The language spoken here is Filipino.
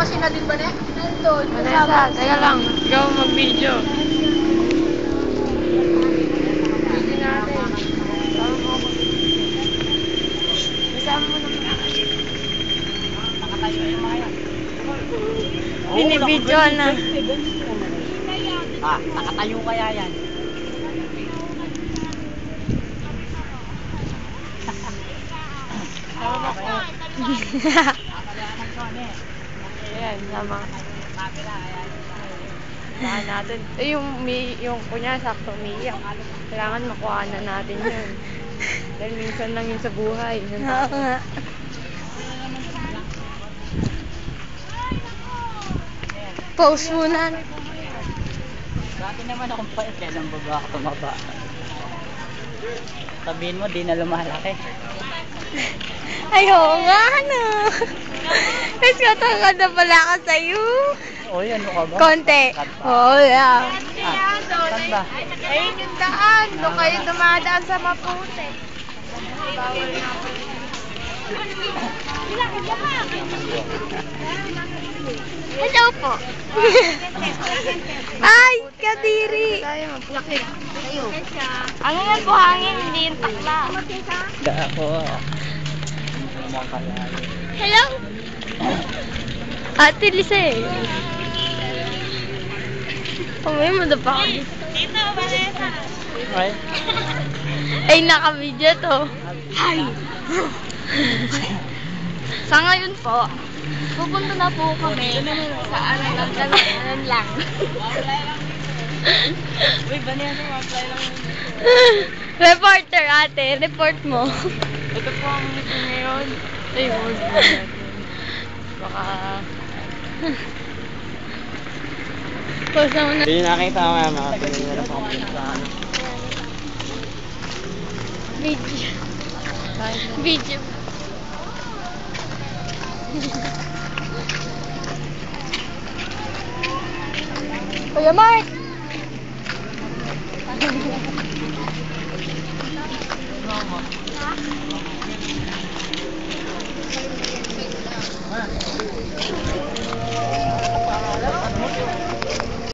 Vanessa, teka lang. Ikaw mag-video. Video natin. Kasama mo naman ako. Binibidyo na. Ah, nakatayo kaya yan. Ayan, sama. Saan natin. Eh, yung, may, yung kunya, sakto umiiyak. Kailangan makuha na natin yun. Dahil minsan lang yun sa buhay. Ng Oo nga. Pause muna. Dati naman akong pait, kailan ba ba ako tumaba? Sabihin mo, di na lumalaki. Ay, oo nga, ano. Mas katangad na pala ka sa'yo. O, yan, ano ka ba? Konti. Oo, yeah. Ah, saan ba? Ayun yung daan. Doon kayo dumadaan sa maputi. Bawal na po. Hello po. Ay, kadiri. Ano yan po hangin, hindi yung takla. Da ako. Kaya yun? Hello? Ate Lise. Pamay mo na pa ako. Dito, Vanessa. Ay, Ay, naka-video to. Hi. Sa ngayon po, pupunta na po kami sa ano lang, ganun lang. Uy, Vanessa, apply lang yun. Reporter ate, report mo. Ito po ang ngayon. Ay, huwag mo natin. Baka... Pause na muna. Hindi nakita ko mga mga kami sa ano. Video. Video. Kuya Mark!